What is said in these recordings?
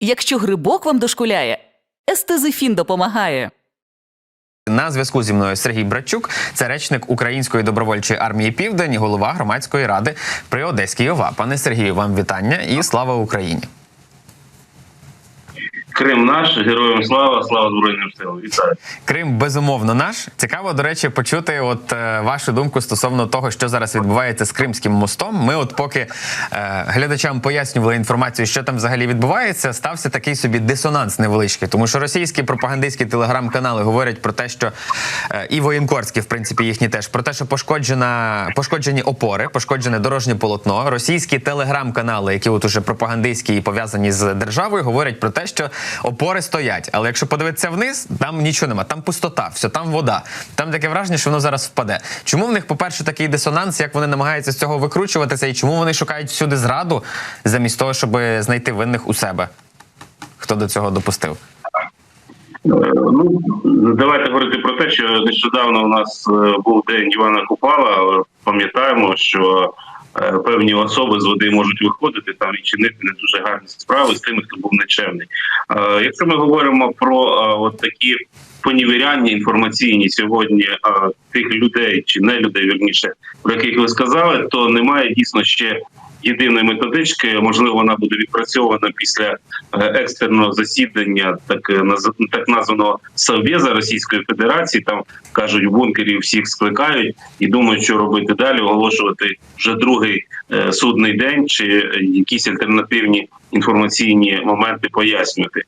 Якщо грибок вам дошкуляє, естезифін допомагає. На зв'язку зі мною Сергій Братчук, це речник Української добровольчої армії Південь, голова громадської ради при Одеській ОВА. Пане Сергію, вам вітання і слава Україні. Крим наш, героям слава, слава Збройним силам. Вітаю. Крим безумовно наш. Цікаво, до речі, почути от е, вашу думку стосовно того, що зараз відбувається з Кримським мостом. Ми, от поки е, глядачам пояснювали інформацію, що там взагалі відбувається, стався такий собі дисонанс невеличкий, тому що російські пропагандистські телеграм-канали говорять про те, що е, і воєнкорські, в принципі, їхні теж про те, що пошкоджена пошкоджені опори, пошкоджене дорожнє полотно. Російські телеграм-канали, які от уже пропагандистські і пов'язані з державою, говорять про те, що опори стоять. Але якщо подивитися вниз, там нічого нема, там пустота, все там вода. Там таке враження, що воно зараз впаде. Чому в них, по-перше, такий дисонанс, як вони намагаються з цього викручуватися, і чому вони шукають всюди зраду, замість того, щоб знайти винних у себе? Хто до цього допустив? Е, Ну давайте говорити про те, що нещодавно у нас е, був день Івана Купала. Пам'ятаємо, що певні особи з води можуть виходити там і чинити не дуже гарні справи з тими, хто був нечемний. Е, Якщо ми говоримо про е, от такі понівіряння інформаційні сьогодні е, тих людей чи не людей, вірніше, про яких ви сказали, то немає дійсно ще єдиної методички. Можливо, вона буде відпрацьована після е, екстреного засідання, так е, так названого Совбеза Російської Федерації. Там кажуть, в бункері всіх скликають і думають, що робити далі, оголошувати вже другий е, судний день чи якісь альтернативні інформаційні моменти пояснювати.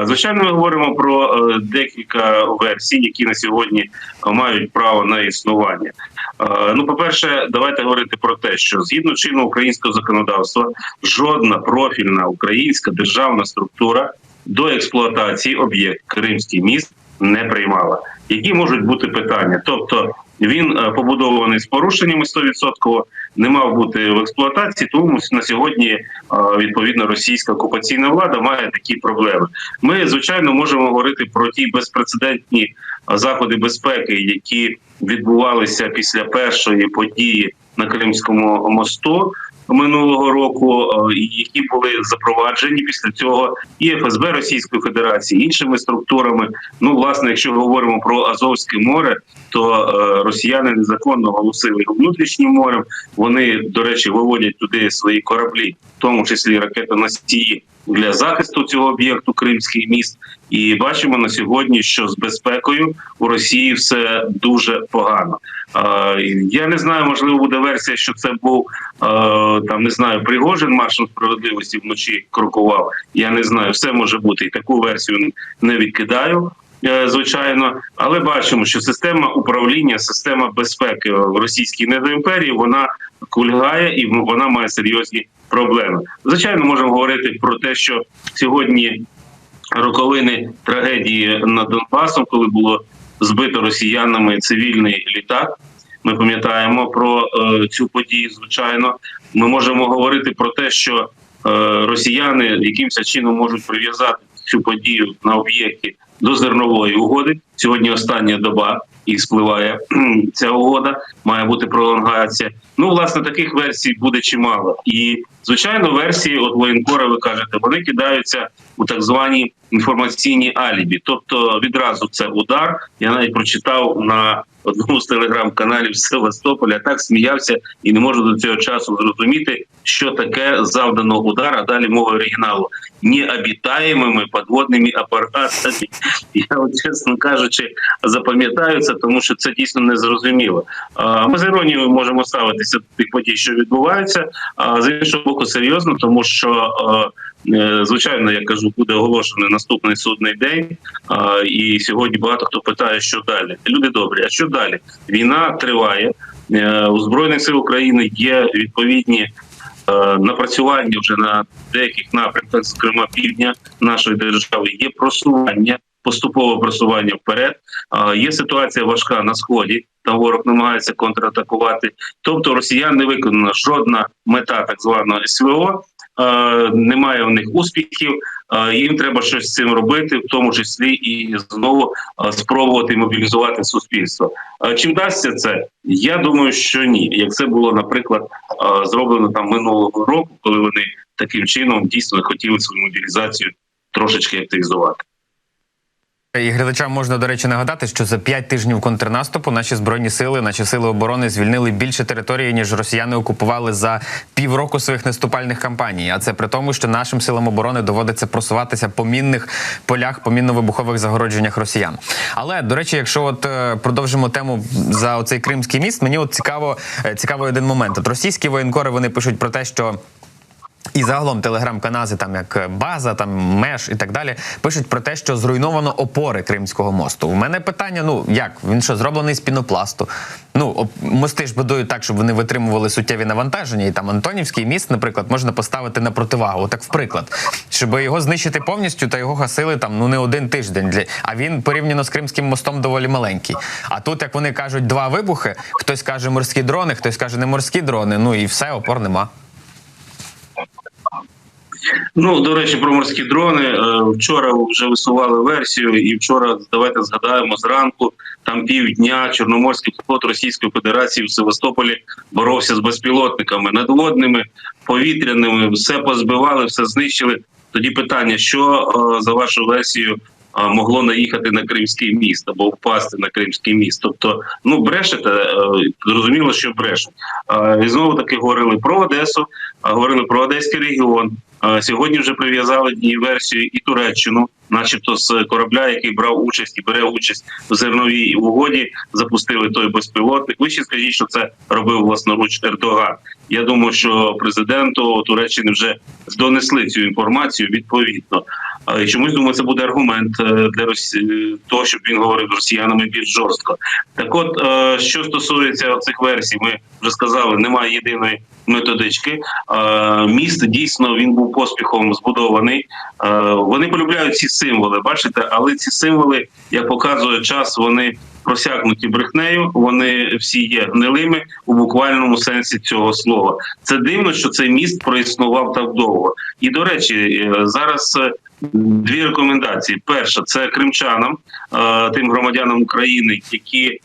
Е, Звичайно, ми говоримо про е, декілька версій, які на сьогодні мають право на існування. Е, Ну, по-перше, давайте говорити про те, що згідно чинного українського законодавства, жодна профільна українська державна структура до експлуатації об'єкт Кримський міст не приймала. Які можуть бути питання? Тобто він е, побудований з порушеннями 100%, не мав бути в експлуатації, тому на сьогодні е, відповідно російська окупаційна влада має такі проблеми. Ми звичайно можемо говорити про ті безпрецедентні е, заходи безпеки, які відбувалися після першої події на Кримському мосту минулого року, е, які були запроваджені після цього і ФСБ Російської Федерації, іншими структурами. Ну, власне, якщо говоримо про Азовське море, то е, росіяни незаконно оголосили його внутрішнім морем. Вони, до речі, виводять туди свої кораблі, в тому числі ракетоносії для захисту цього об'єкту Кримський міст. І бачимо на сьогодні, що з безпекою у Росії все дуже погано. Е, я не знаю, можливо, буде версія, що це був там не знаю, Пригожин маршем справедливості вночі крокував. Я не знаю, все може бути, і таку версію не відкидаю. е, Звичайно, але бачимо, що система управління, система безпеки в російській недоімперії вона кульгає і вона має серйозні проблеми. Звичайно, можемо говорити про те, що сьогодні роковини трагедії над Донбасом, коли було збито росіянами цивільний літак. Ми пам'ятаємо про е, цю подію. Звичайно, ми можемо говорити про те, що е, росіяни якимось чином можуть прив'язати цю подію на об'єкті до зернової угоди. Сьогодні остання доба і спливає ця угода. Має бути пролонгація. Ну, власне, таких версій буде чимало. І звичайно, версії от воєнкора, ви кажете, вони кидаються у так звані інформаційні алібі. Тобто відразу це удар. Я навіть прочитав на одному з телеграм-каналів Севастополя. Так сміявся і не можу до цього часу зрозуміти, що таке завдано удар. А далі мова оригіналу необітаємими подводними апаратами. Я, чесно кажучи, запам'ятаю це, тому що це дійсно незрозуміло. Ми з іронією можемо ставитися до тих подій, що відбуваються. А з іншого боку, серйозно, тому що. е, е, Звичайно, я кажу, буде оголошений наступний судний день, і сьогодні багато хто питає, що далі. Люди добрі, а що далі? Війна триває Е, у збройних сил України. Є відповідні е, напрацювання вже на деяких напрямках, зокрема півдня нашої держави. Є просування, поступове просування вперед. Є ситуація важка на сході. Там ворог намагається контратакувати. Тобто, росіян не виконана жодна мета так званого СВО. Немає в них успіхів. Їм треба щось з цим робити, в тому числі і знову спробувати мобілізувати суспільство. Чи вдасться це? Я думаю, що ні. Як це було, наприклад, зроблено там минулого року, коли вони таким чином дійсно хотіли свою мобілізацію трошечки активізувати. І глядачам можна, до речі, нагадати, що за п'ять тижнів контрнаступу наші збройні сили, наші сили оборони звільнили більше території, ніж росіяни окупували за півроку своїх наступальних кампаній. А це при тому, що нашим силам оборони доводиться просуватися по мінних полях, по мінно-вибухових загородженнях росіян. Але до речі, якщо от е, продовжимо тему за оцей кримський міст, мені от цікаво е, цікавий один момент. От російські воєнкори вони пишуть про те, що. І загалом телеграм-канази, там як база, там меж і так далі, пишуть про те, що зруйновано опори Кримського мосту. У мене питання: ну як він що зроблений з пінопласту? Ну мости ж будують так, щоб вони витримували суттєві навантаження. І там Антонівський міст, наприклад, можна поставити на противагу. Так, в приклад, щоб його знищити повністю, та його гасили там ну не один тиждень. Для а він порівняно з Кримським мостом доволі маленький. А тут, як вони кажуть, два вибухи, хтось каже морські дрони, хтось каже не морські дрони. Ну і все, опор нема. Ну до речі, про морські дрони. Е, Вчора вже висували версію, і вчора давайте згадаємо зранку. Там півдня Чорноморський флот Російської Федерації в Севастополі боровся з безпілотниками надводними, повітряними, все позбивали, все знищили. Тоді питання: що е, за вашу версією е, могло наїхати на Кримський міст або впасти на Кримський міст? Тобто, ну брешете, зрозуміло, що брешуть. І знову таки говорили про Одесу, говорили про Одеський регіон. Е, Сьогодні вже прив'язали і версію і Туреччину, начебто з корабля, який брав участь і бере участь в зерновій угоді, запустили той безпілотник. Ви ще скажіть, що це робив власноруч Ердоган. Я думаю, що президенту Туреччини вже донесли цю інформацію відповідно. Е, І чомусь думаю, це буде аргумент е, для Росії, того, щоб він говорив з росіянами більш жорстко. Так, от е, що стосується цих версій, ми вже сказали, немає єдиної методички. Е, Міст дійсно він був поспіхом збудований. Е, Вони полюбляють ці символи, бачите, але ці символи, як показує час, вони просякнуті брехнею. Вони всі є гнилими у буквальному сенсі цього слова. Це дивно, що цей міст проіснував так довго. І до речі, е, зараз. Дві рекомендації: перша це кримчанам, е, тим громадянам України, які е,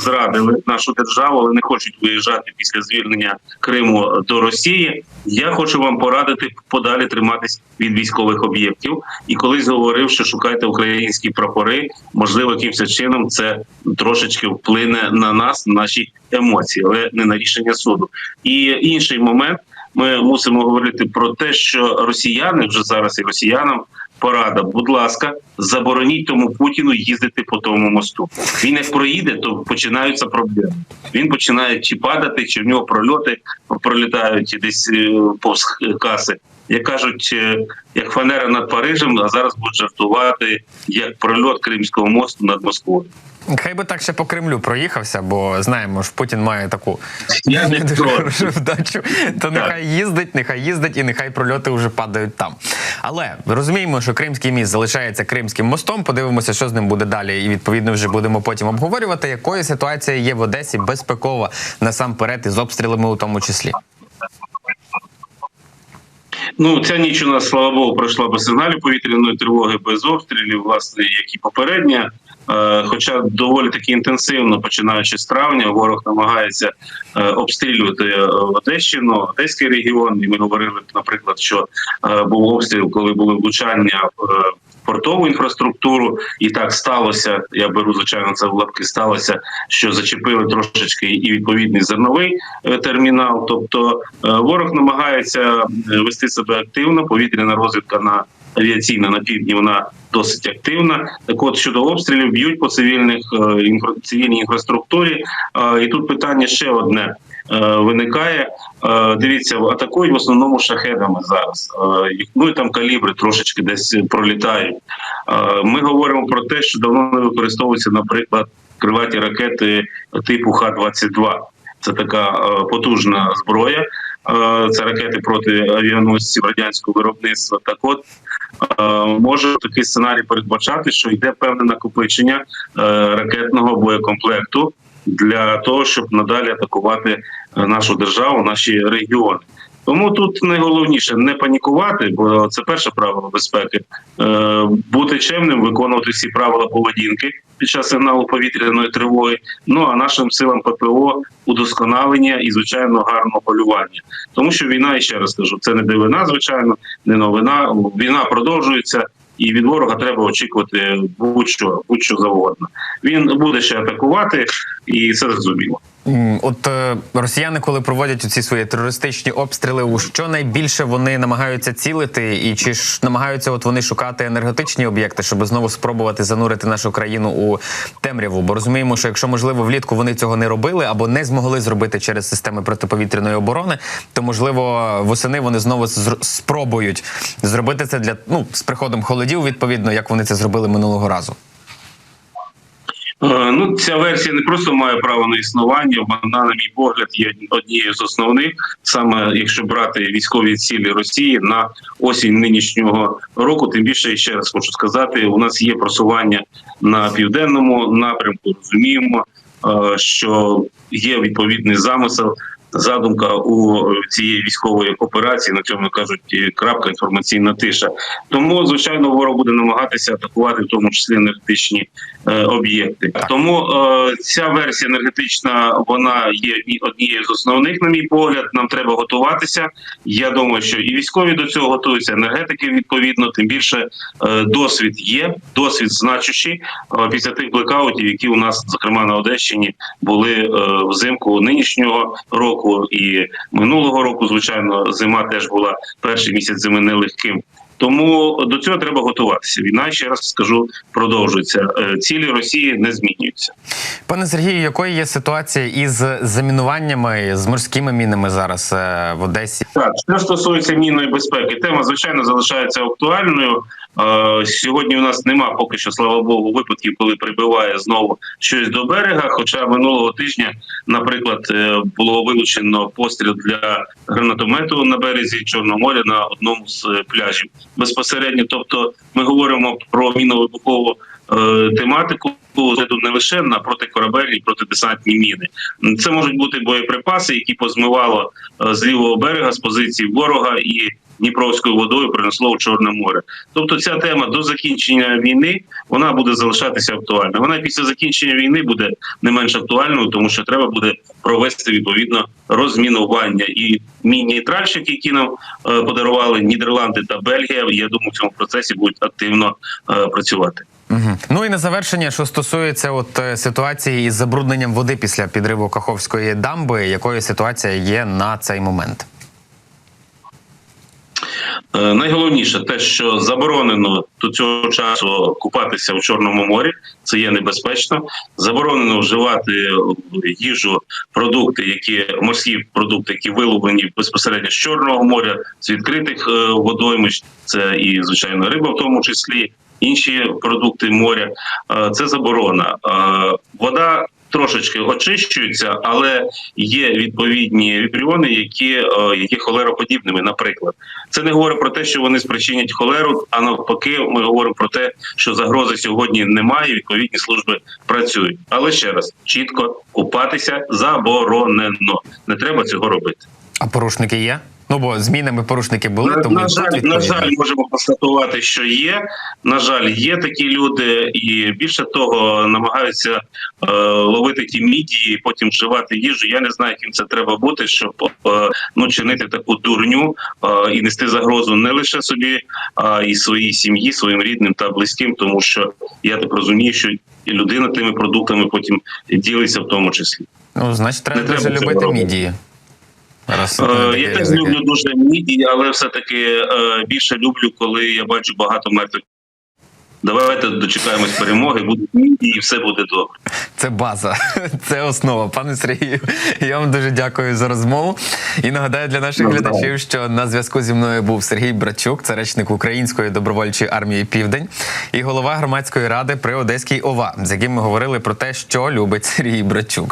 зрадили нашу державу, але не хочуть виїжджати після звільнення Криму до Росії. Я хочу вам порадити подалі триматись від військових об'єктів. І колись говорив, що шукайте українські прапори. Можливо, якимось чином це трошечки вплине на нас, на наші емоції, але не на рішення суду. І інший момент. Ми мусимо говорити про те, що росіяни вже зараз і росіянам порада. Будь ласка, забороніть тому Путіну їздити по тому мосту. Він як проїде, то починаються проблеми. Він починає чи падати, чи в нього прольоти пролітають десь е, повз каси. Як кажуть, е, як фанера над Парижем, а зараз будуть жартувати як прольот Кримського мосту над Москвою. Хай би так ще по Кремлю проїхався, бо знаємо ж Путін має таку Я не вдачу. То нехай їздить, нехай їздить, і нехай прольоти вже падають там. Але розуміємо, що Кримський міст залишається Кримським мостом. Подивимося, що з ним буде далі, і відповідно вже будемо потім обговорювати, якою ситуація є в Одесі безпекова насамперед із обстрілами у тому числі. Ну, ця ніч у нас, слава Богу, пройшла без сигналів повітряної тривоги, без обстрілів, власне, як і попередня. Е, Хоча доволі таки інтенсивно, починаючи з травня, ворог намагається е, обстрілювати е, Одещину, Одеський регіон. І ми говорили, наприклад, що був обстріл, коли були влучання в портову інфраструктуру, і так сталося. Я беру звичайно це в лапки. Сталося, що зачепили трошечки і відповідний зерновий е, термінал. Тобто е, ворог намагається е, вести себе активно. Повітряна розвідка на авіаційна на півдні вона досить активна. Так, от щодо обстрілів б'ють по цивільних цивільній інфраструктурі. І тут питання ще одне. Е, Виникає, Е, дивіться, атакують в основному шахедами зараз. Е, Ну і там калібри трошечки десь пролітають. Ми говоримо про те, що давно не використовуються, наприклад, крилаті ракети типу Х-22. Це така потужна зброя. Це ракети проти авіаносців радянського виробництва. Так от може такий сценарій передбачати, що йде певне накопичення ракетного боєкомплекту для того, щоб надалі атакувати е, нашу державу, наші регіони. Тому тут найголовніше не панікувати, бо це перше правило безпеки. Е, бути чемним, виконувати всі правила поведінки під час сигналу повітряної тривоги. Ну а нашим силам ППО удосконалення і звичайно гарного полювання. Тому що війна, і ще раз кажу, це не дивина, звичайно, не новина. Війна продовжується. І від ворога треба очікувати будь-що, будь-що завгодно. Він буде ще атакувати, і це зрозуміло. От е, росіяни, коли проводять ці свої терористичні обстріли, у що найбільше вони намагаються цілити, і чи ж намагаються от вони шукати енергетичні об'єкти, щоб знову спробувати занурити нашу країну у темряву? Бо розуміємо, що якщо можливо влітку вони цього не робили або не змогли зробити через системи протиповітряної оборони, то можливо восени вони знову спробують зробити це для ну з приходом холодів, відповідно, як вони це зробили минулого разу. Е, Ну, ця версія не просто має право на існування, вона, на мій погляд, є однією з основних, саме якщо брати військові цілі Росії на осінь нинішнього року. Тим більше ще раз хочу сказати, у нас є просування на південному напрямку. Розуміємо, е, що є відповідний замисел. Задумка у цієї військової операції на цьому кажуть крапка інформаційна тиша. Тому звичайно ворог буде намагатися атакувати, в тому числі енергетичні е, об'єкти. Тому е, ця версія енергетична вона є однією з основних, на мій погляд. Нам треба готуватися. Я думаю, що і військові до цього готуються, енергетики відповідно. Тим більше е, досвід є, досвід значущий е, після тих блекаутів, які у нас, зокрема на Одещині, були е, взимку нинішнього року і минулого року. Звичайно, зима теж була перший місяць зими нелегким. Тому до цього треба готуватися. Війна ще раз скажу, продовжується. Е, Цілі Росії не змінюються. Пане Сергію, якою є ситуація із замінуваннями з морськими мінами зараз е, в Одесі? Так, що стосується мінної безпеки, тема звичайно залишається актуальною. Е, Сьогодні у нас нема поки що, слава Богу, випадків, коли прибиває знову щось до берега. Хоча минулого тижня, наприклад, було вилучено постріл для гранатомету на березі Чорного моря на одному з пляжів безпосередньо. Тобто, ми говоримо про мінно-вибухову е, тематику. Тут не лише на протикорабельні, протидесантні міни. Це можуть бути боєприпаси, які позмивало е, з лівого берега з позиції ворога і Дніпровською водою принесло в Чорне море. Тобто, ця тема до закінчення війни вона буде залишатися актуальною. Вона після закінчення війни буде не менш актуальною, тому що треба буде провести відповідно розмінування і міні тральщики, які нам е, подарували Нідерланди та Бельгія. Я думаю, в цьому процесі будуть активно е, працювати. Угу. Ну і на завершення, що стосується от е, ситуації із забрудненням води після підриву Каховської дамби, якою ситуація є на цей момент? Е, Найголовніше те, що заборонено до цього часу купатися в Чорному морі, це є небезпечно. Заборонено вживати їжу, продукти, які морські продукти, які виловлені безпосередньо з Чорного моря, з відкритих е, водоймищ, це і звичайно риба, в тому числі інші продукти моря. Е, Це заборона. Е, Вода. Трошечки очищуються, але є відповідні вібріони, які е, є холероподібними. Наприклад, це не говорить про те, що вони спричинять холеру, а навпаки, ми говоримо про те, що загрози сьогодні немає. Відповідні служби працюють. Але ще раз чітко купатися заборонено. Не треба цього робити. А порушники є? Ну бо змінами порушники були, На, тому на жаль, на жаль, можемо констатувати, що є. На жаль, є такі люди, і більше того, намагаються е, ловити ті мідії, і потім вживати їжу. Я не знаю, яким це треба бути, щоб е, ну чинити таку дурню е, і нести загрозу не лише собі, а й своїй сім'ї, своїм рідним та близьким, тому що я так розумію, що людина тими продуктами потім ділиться в тому числі. Ну, значить, треба треба любити мідії. Раз, Е, Я теж люблю дуже мідії, але все-таки е, більше люблю, коли я бачу багато мертвих. Давайте дочекаємось перемоги, будуть мідії, і все буде добре. Це база, це основа. Пане Сергію, я вам дуже дякую за розмову. І нагадаю для наших Навзаєм. глядачів, що на зв'язку зі мною був Сергій Братчук, це речник Української добровольчої армії Південь і голова громадської ради при Одеській ОВА, з яким ми говорили про те, що любить Сергій Братчук.